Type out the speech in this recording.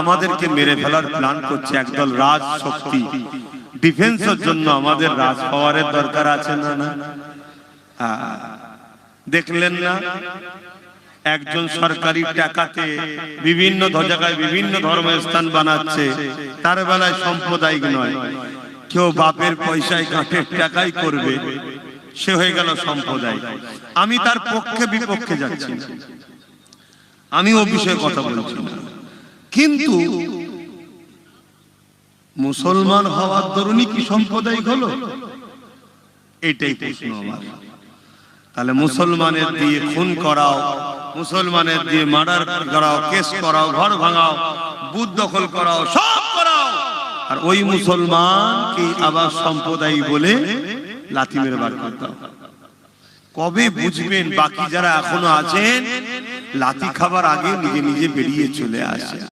আমাদেরকে মেরে ফেলার প্ল্যান করছে একদল রাজ শক্তি ডিফেন্সের জন্য আমাদের রাজ পাওয়ারের দরকার আছে না না? হ্যাঁ। দেখলেন না? একজন সরকারি টাকাতে বিভিন্ন জায়গায় বিভিন্ন ধর্মের স্থান বানাচ্ছে। তার বেলায় সাম্প্রদায়িক নয়। কেউ বাপের পয়সায় কাঠের টাকাই করবে। সে হয়ে গেল সম্প্রদায় আমি তার পক্ষে বিপক্ষে যাচ্ছি আমি ও বিষয়ে কথা বলছি না। কিন্তু মুসলমান হওয়ার দরুনই কি সাম্প্রদায়িক হলো? এটাই প্রশ্ন আমার। তাহলে মুসলমানের দিয়ে খুন করাও, মুসলমানের দিয়ে মার্ডার করাও, কেস করাও, ঘর ভাঙাও, বুথ দখল করাও, সব করাও। আর ওই মুসলমান কি আবার সম্প্রদায় বলে লাথি মেরে বার করতে। কবে বুঝবেন? বাকি যারা এখনও আছেন, লাথি খাবার আগে নিজে নিজে বেরিয়ে চলে আসে